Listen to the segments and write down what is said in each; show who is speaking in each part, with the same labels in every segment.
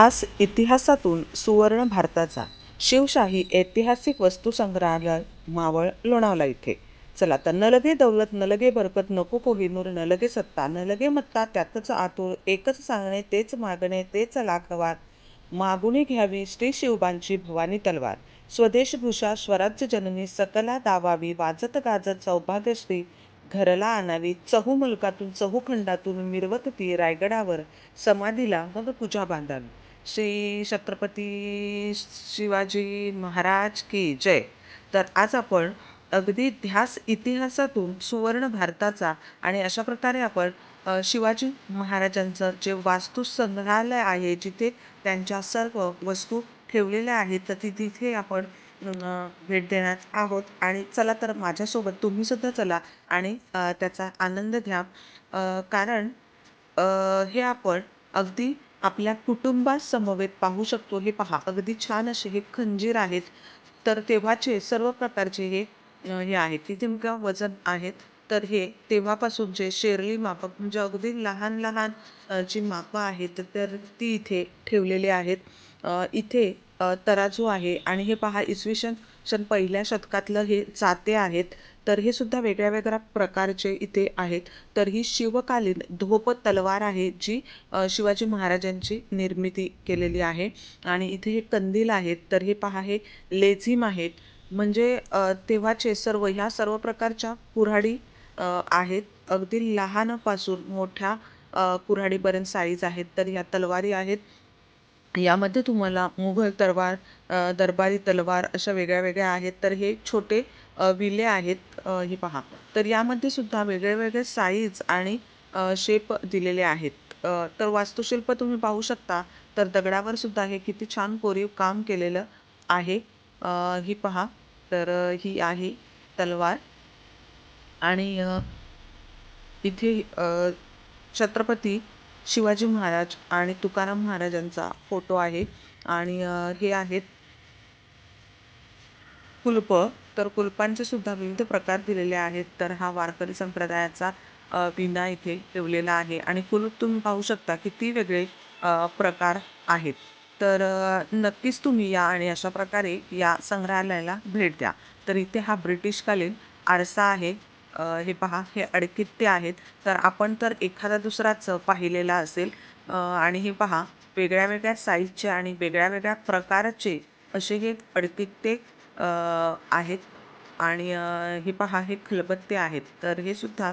Speaker 1: इतिहास इतिहासातून सुवर्ण भारताचा शिवशाही ऐतिहासिक वस्तुसंग्रहालय मावळ लोणावळा इथे. चला तर न लगे दौलत न लगे बरकत नको कोहिनूर न लगे सत्ता न लगे मत्ता त्यातच आतूर एकच सांगणे तेच मागणे तेच लाखवार मागुणी घ्यावी श्री शिवबांची भवानी तलवार. स्वदेशभूषा स्वराज्य जननी सकला दावावी वाजत गाजत सौभाग्यश्री घरला आणावी. चहू मुलकातून चहू खंडातून मिरवत ती रायगडावर समाधीला मग पूजा बांधावी. श्री छत्रपती शिवाजी महाराज की जय. तर आज आपण अगदी ध्यास इतिहासातून सुवर्ण भारताचा आणि अशा प्रकारे आपण शिवाजी महाराजांचं जे वास्तू संग्रहालय आहे जिथे त्यांच्या सर्व वस्तू ठेवलेल्या आहेत तर ती तिथे आपण भेट देणार आहोत. आणि चला तर माझ्यासोबत तुम्हीसुद्धा चला आणि त्याचा आनंद घ्या. कारण हे आपण अगदी आपल्या कुटुंबासमवेत पाहू शकतो. हे पहा अगदी छान असे हे खंजीर आहेत. तर तेव्हाचे सर्व प्रकारचे हे हे आहेत. तिथे का वजन आहेत. तर हे तेव्हापासूनचे शेरली मापक म्हणजे अगदी लहान लहान जी मापं आहेत तर ती इथे ठेवलेली आहेत. इथे तराजू आहे. आणि हे पहा इसवी सन सन पहिल्या शतकातलं हे जाते आहेत. तर हे सुद्धा वेगळ्या वेगळ्या प्रकारचे इथे आहेत. तर ही शिवकालीन धोप तलवार आहे जी शिवाजी महाराजांची निर्मिती केलेली आहे. आणि इथे हे कंदील आहेत. तर हे पहा हे लेझिम आहेत. म्हणजे तेव्हाचे सर्व ह्या सर्व प्रकारच्या कुऱ्हाडी आहेत. अगदी लहानपासून मोठ्या कुऱ्हाडीपर्यंत साईज आहेत. तर ह्या तलवारी आहेत. यामध्ये तुम्हाला मुघल तलवार दरबारी तलवार अशा वेगळ्या वेगळ्या आहेत. तर हे छोटे विले आहेत हे पहा. तर यामध्ये सुद्धा वेगळे वेगळे साईज आणि शेप दिलेले आहेत. तर वास्तुशिल्प तुम्ही पाहू शकता. तर दगडावर सुद्धा हे किती छान कोरीव काम केलेलं आहे. ही पहा. तर ही आहे तलवार. आणि इथे छत्रपती शिवाजी महाराज आणि तुकाराम महाराजांचा फोटो आहे. आणि हे आहेत कुलप तर कुलपांचे सुद्धा विविध प्रकार दिलेले आहेत. तर हा वारकरी संप्रदायाचा अ, विणा इथे ठेवलेला आहे. आणि कुलूप तुम्ही पाहू शकता किती वेगळे प्रकार आहेत. तर नक्कीच तुम्ही या आणि अशा प्रकारे या संग्रहालयाला भेट द्या. तर इथे हा ब्रिटिशकालीन आरसा आहे. हे पहा हे अडकित्ते आहेत. तर आपण तर एखादा दुसराच पाहिलेला असेल. आणि हे पहा वेगळ्या वेगळ्या साईजचे आणि वेगळ्या वेगळ्या प्रकारचे असे हे अडकित्ते आहेत. आणि हे पहा हे खलबत्ते आहेत. तर हे सुद्धा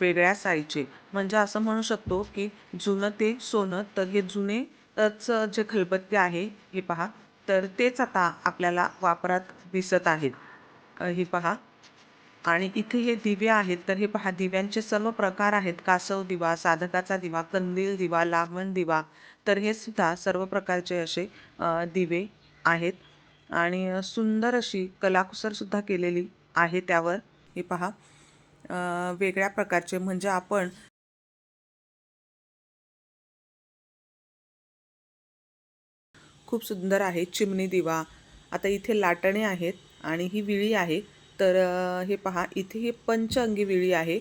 Speaker 1: वेगळ्या साईजचे म्हणजे असं म्हणू शकतो की जुनं ते सोनं तर हे जुनेच जे खलबत्ते आहे हे पहा. तर तेच आता आपल्याला वापरात दिसत आहेत. हे पहा. आणि इथे हे दिवे आहेत. तर हे पहा दिव्यांचे सर्व प्रकार आहेत. कासव दिवा साधकाचा दिवा कंदील दिवा लावण दिवा. तर हे सुद्धा सर्व प्रकारचे असे दिवे आहेत. आणि सुंदर अशी कलाकुसर सुद्धा केलेली आहे त्यावर. हे पहा. वेगळ्या प्रकारचे म्हणजे आपण खूप सुंदर आहे. चिमणी दिवा. आता इथे लाटणे आहेत आणि ही विळी आहे. तर हे पहा. इथे ही पंचअंगी विळी आहे.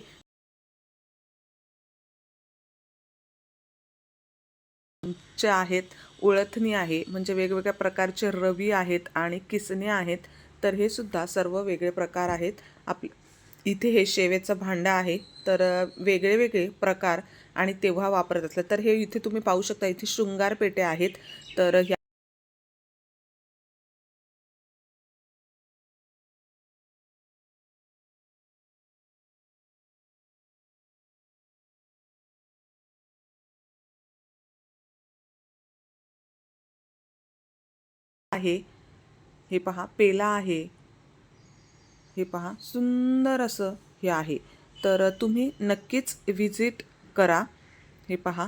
Speaker 1: चे आहेत उळथणी आहे म्हणजे वेगवेगळ्या प्रकारचे रवी आहेत आणि किसणे आहेत तर हे सुद्धा सर्व वेगळे प्रकार आहेत. आप इथे हे शेवेचं भांडं आहे तर वेगळे वेगळे प्रकार आणि तेव्हा वापरत असलं. तर हे इथे तुम्ही पाहू शकता इथे शृंगार पेटे आहेत तर ह्या आहे. हे पहा पेला आहे. हे पहा सुंदर असं हे आहे. तर तुम्ही नक्कीच विजिट करा. हे पहा.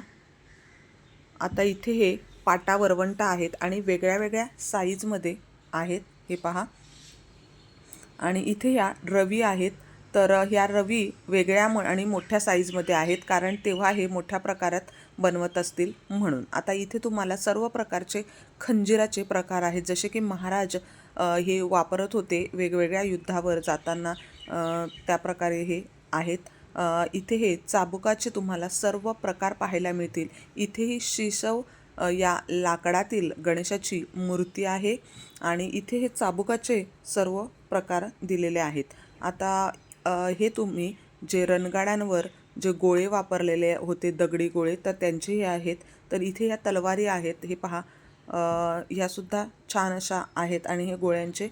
Speaker 1: आता इथे हे पाटा वरवंट आहेत आणि वेगळ्या वेगळ्या साईजमध्ये आहेत. हे पहा. आणि इथे ह्या रवी आहेत. तर ह्या रवी वेगळ्या म आणि मोठ्या साईजमध्ये आहेत कारण तेव्हा हे मोठ्या प्रकारात बनवत असतील म्हणून. आता इथे तुम्हाला सर्व प्रकारचे खंजिराचे प्रकार आहेत. जसे की महाराज हे वापरत होते वेगवेगळ्या युद्धावर जाताना त्या प्रकारे हे आहेत. इथे हे चाबुकाचे तुम्हाला सर्व प्रकार पाहायला मिळतील. इथेही शिशव या लाकडातील गणेशाची मूर्ती आहे आणि इथे हे चाबुकाचे सर्व प्रकार दिलेले आहेत. आता हे तुम्ही जे रणगाड्यांवर जे गोळे वापरलेले होते दगडी गोळे तर त्यांचे हे आहेत. तर इथे या तलवारी आहेत हे पहा. ह्यासुद्धा छान अशा आहेत आणि हे गोळ्यांचे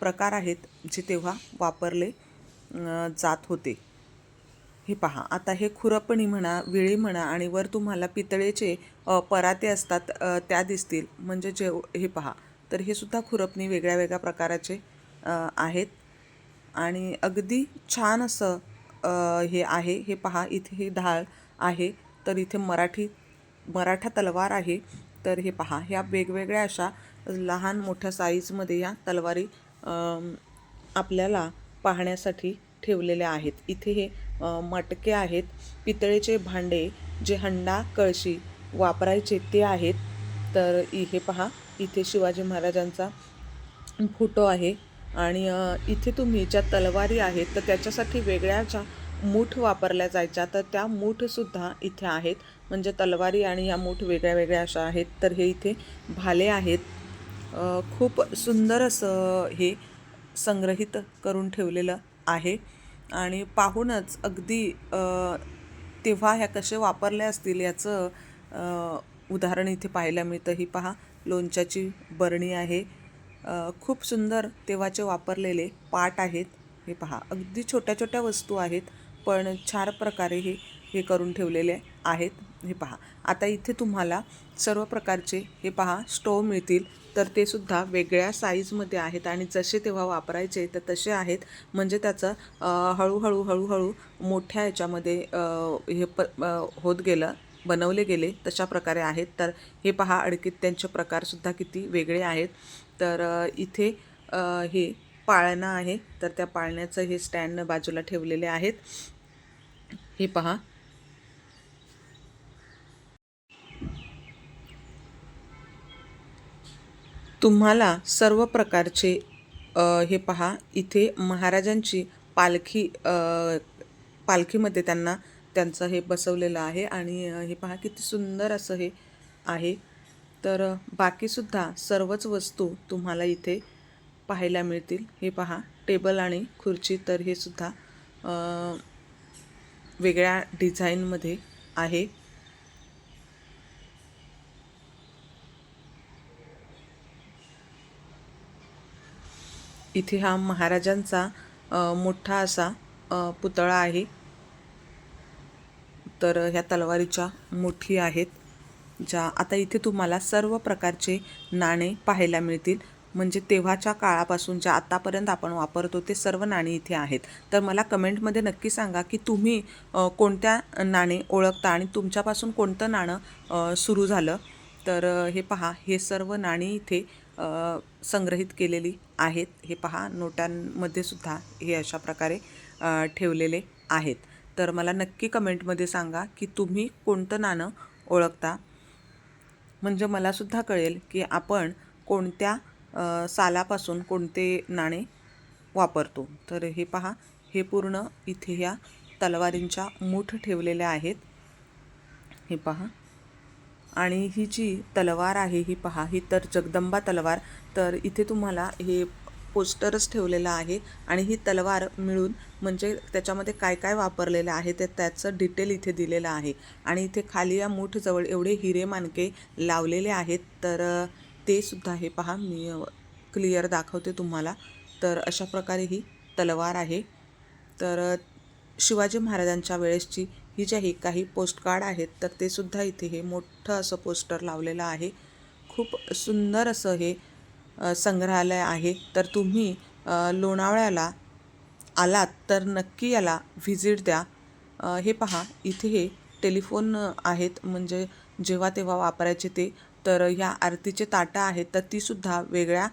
Speaker 1: प्रकार आहेत जे तेव्हा वापरले जात होते. हे पहा. आता हे खुरपणी म्हणा विळी म्हणा आणि वर तुम्हाला पितळेचे पराते असतात त्या दिसतील. म्हणजे जे हे पहा. तर हे सुद्धा खुरपणी वेगळ्या वेगळ्या प्रकाराचे आहेत. आणि अगदी छान असं हे आहे. हे पहा इथे ही ढाळ आहे. तर इथे मराठी मराठा तलवार आहे. तर हे पहा ह्या वेगवेगळ्या अशा लहान मोठ्या साईजमध्ये या तलवारी आपल्याला पाहण्यासाठी ठेवलेल्या आहेत. इथे हे मटके आहेत. पितळेचे भांडे जे हंडा कळशी वापरायचे ते आहेत. तर हे पहा इथे शिवाजी महाराजांचा फोटो आहे. आणि इथे तुम्ही ज्या तलवारी आहेत तर त्याच्यासाठी वेगळ्या ज्या मूठ वापरल्या जायच्या तर त्या मूठसुद्धा इथे आहेत. म्हणजे तलवारी आणि या मूठ वेगळ्या वेगळ्या अशा आहेत. तर हे इथे भाले आहेत. खूप सुंदर असं हे संग्रहित करून ठेवलेलं आहे. आणि पाहूनच अगदी तेव्हा ह्या कसे वापरल्या असतील याचं उदाहरण इथे पाहायला मिळतं. ही पहा लोणच्याची बरणी आहे. खूप सुंदर तेव्हाचे वापरलेले पाट आहेत. हे पहा अगदी छोट्या छोट्या वस्तू आहेत पण छान प्रकारे हे हे करून ठेवलेले आहेत. हे पहा आता इथे तुम्हाला सर्व प्रकारचे हे पहा स्टोव मिळतील. तर ते सुद्धा वेगळ्या साईजमध्ये आहेत आणि जसे तेव्हा वापरायचे तर तसे आहेत. म्हणजे त्याचं हळूहळू हळूहळू मोठ्या याच्यामध्ये हे प होत गेलं. बनवले गेले तशा प्रकारे आहेत. तर हे पहा अडकीत त्यांचे प्रकारसुद्धा किती वेगळे आहेत. तर इथे हे पाळणं आहे. तर त्या पाळण्याचं हे स्टँड बाजूला ठेवलेले आहेत. हे पहा. तुम्हाला सर्व प्रकारचे हे पहा इथे महाराजांची पालखी पालखीमध्ये त्यांना त्यांचं हे बसवलेलं आहे आणि हे पहा किती सुंदर असं हे आहे. तर बाकीसुद्धा सर्वच वस्तू तुम्हाला इथे पाहायला मिळतील. हे पहा टेबल आणि खुर्ची तर हे सुद्धा वेगळ्या डिझाईनमध्ये आहे. इथे हा महाराजांचा मोठा असा पुतळा आहे. तर ह्या तलवारीच्या मोठी आहेत ज्या आता इथे तुम्हाला सर्व प्रकारचे नाणे पाहायला मिळतील. म्हणजे तेव्हाच्या काळापासून ज्या आत्तापर्यंत आपण वापरतो ते सर्व नाणी इथे आहेत. तर मला कमेंटमध्ये नक्की सांगा की तुम्ही कोणत्या नाणे ओळखता आणि तुमच्यापासून कोणतं नाणं सुरू झालं? तर हे पहा हे सर्व नाणी इथे संग्रहित केलेली आहेत. हे पहा नोटांमध्ये सुद्धा हे अशा प्रकारे ठेवलेले आहेत. तर मला नक्की कमेंटमध्ये सांगा की तुम्ही कोणतं नाणं ओळखता. म्हणजे मलासुद्धा कळेल की आपण कोणत्या सालापासून कोणते नाणे वापरतो. तर हे पहा हे पूर्ण इथे ह्या तलवारींच्या मूठ ठेवलेल्या आहेत. हे पहा. आणि ही जी तलवार आहे ही पहा ही तर जगदंबा तलवार. तर इथे तुम्हाला हे पोस्टरच ठेवलेलं आहे आणि ही तलवार मिळून म्हणजे त्याच्यामध्ये काय काय वापरलेलं आहे ते त्याचं डिटेल इथे दिलेलं आहे. आणि इथे खाली या मूठजवळ एवढे हिरे मानके लावलेले आहेत तर ते सुद्धा हे पहा मी क्लिअर दाखवते तुम्हाला. तर अशा प्रकारे ही तलवार आहे. तर शिवाजी महाराजांच्या वेळेसची ही जी आहे काही पोस्टकार्ड आहेत तर ते सुद्धा इथे हे मोठं असं पोस्टर लावलेलं आहे. खूप सुंदर असं हे संग्रहालय आहे तर तुम्ही लोणावळ्याला आलात तर नक्की याला व्हिजिट द्या. हे पहा इथे हे टेलिफोन आहेत म्हणजे जेव्हा तेव्हा वापरायचे ते. तर ह्या आरतीचे ताटं आहेत तर तीसुद्धा वेगळ्या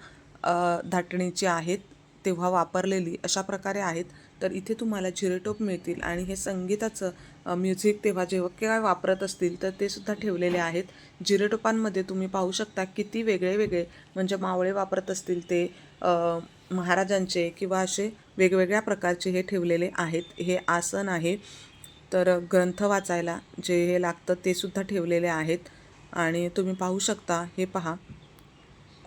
Speaker 1: धाटणीची आहेत. तेव्हा वापरलेली अशा प्रकारे आहेत. तर इथे तुम्हाला जिरेटोप मिळतील आणि हे संगीताचं म्युझिक तेव्हा जेव्हा काय वापरत असतील तर ते सुद्धा ठेवलेले आहेत. जिरेटोपांमध्ये तुम्ही पाहू शकता किती वेगळे वेगळे म्हणजे मावळे वापरत असतील ते महाराजांचे किंवा असे वेगवेगळ्या प्रकारचे हे ठेवलेले आहेत. हे आसन आहे. तर ग्रंथ वाचायला जे हे लागतं ते सुद्धा ठेवलेले आहेत. आणि तुम्ही पाहू शकता हे पहा.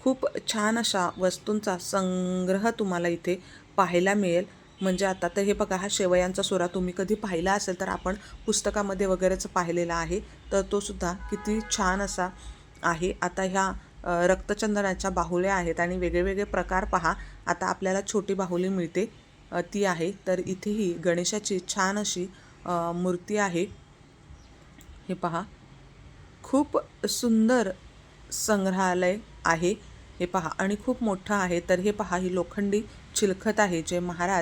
Speaker 1: खूप छान अशा वस्तूंचा संग्रह तुम्हाला इथे पाहायला मिळेल. म्हणजे आता तर हे बघा हा शेवयांचा सोरा तुम्ही कधी पाहिला असेल तर आपण पुस्तकामध्ये वगैरेच पाहिलेला आहे. तर तो सुद्धा किती छान असा आहे. आता ह्या रक्तचंदनाच्या बाहुल्या आहेत आणि वेगळेवेगळे प्रकार पहा. आता आपल्याला छोटी बाहुली मिळते. ती आहे. तर इथेही गणेशाची छान अशी मूर्ती आहे. हे पहा. खूप सुंदर संग्रहालय आहे. हे पहा. आणि खूप मोठं आहे. तर हे पहा ही लोखंडी चिलखत आहे जे महाराज